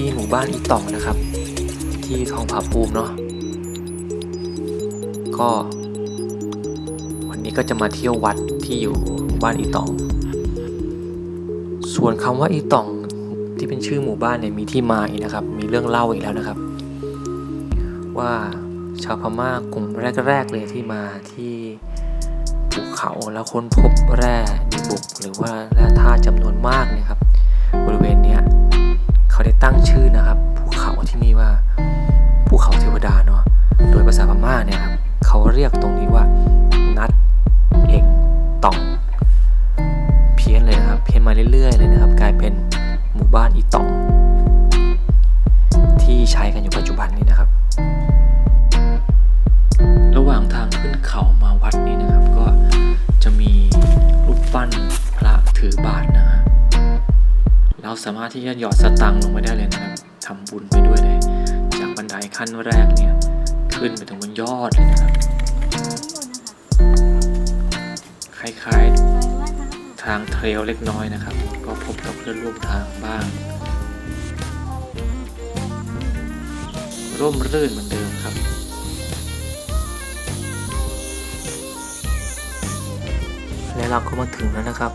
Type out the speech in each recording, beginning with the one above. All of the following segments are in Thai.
ที่หมู่บ้านอีตองนะครับ ที่ทองผาภูมิเนาะก็ วันนี้ก็จะมาเที่ยววัดที่อยู่บ้านอีตอง ส่วนคำว่าอีตองที่เป็นชื่อหมู่บ้านเนี่ยมีที่มาอีกนะครับ มีเรื่องเล่าอีกแล้วนะครับ ว่าชาวพม่ากลุ่มแรกๆเลยที่มาที่ภูเขาแล้วค้นพบแร่ดิบุกหรือว่าแร่ธาตุจำนวนมากเนี่ยครับ เขาได้ตั้งชื่อนะครับภูเขาที่นี่ว่าภูเขาเทวดาเนาะโดยภาษาพม่าเนี่ยครับเขาเรียกตรงนี้ว่านัดเอกตอง เพี้ยนเลยนะครับ เพี้ยนมาเรื่อยๆเลยนะครับ กลายเป็นหมู่บ้านอีตอง ที่ใช้กันอยู่ปัจจุบันนี้นะครับ ระหว่างทางขึ้นเขามาวัดนี้นะครับ ก็จะมีรูปปั้นพระถือบาทนะฮะ เราสามารถที่จะหยอดสตังค์ลงไปได้เลยนะครับทำบุญไปด้วยเลย จากบันไดขั้นแรกเนี่ยขึ้นไปถึงบนยอดเลยนะครับคล้ายๆทางเทรลเล็กน้อยนะครับ ก็พบกับเพื่อนร่วมทางบ้างร่มรื่นเหมือนเดิมครับและเราก็มาถึงแล้วนะครับ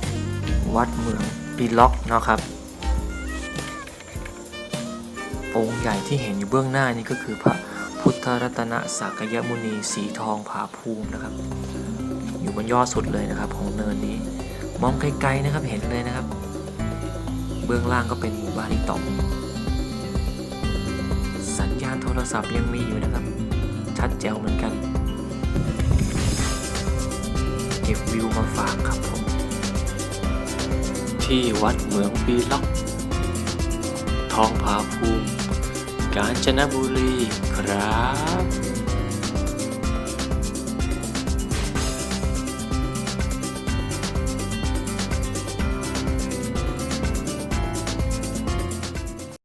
วัดเหมืองปีล็อกเนาะครับ องค์ใหญ่ที่เห็นอยู่เบื้องหน้านี่ก็คือพระพุทธรัตนสักยมุนีสีทองผาภูมินะครับ อยู่บนยอดสุดเลยนะครับ ของเนินนี้มองไกลๆนะครับเห็นเลยนะครับ เบื้องล่างก็เป็นหมู่บ้านอีกต่อมสัญญาณโทรศัพท์ยังมีอยู่นะครับ ชัดแจ๋วเหมือนกัน เก็บวิวมาฝากครับผมที่วัดเหมืองปีล็อก ทองผาภูมิ กาญจนบุรีครับ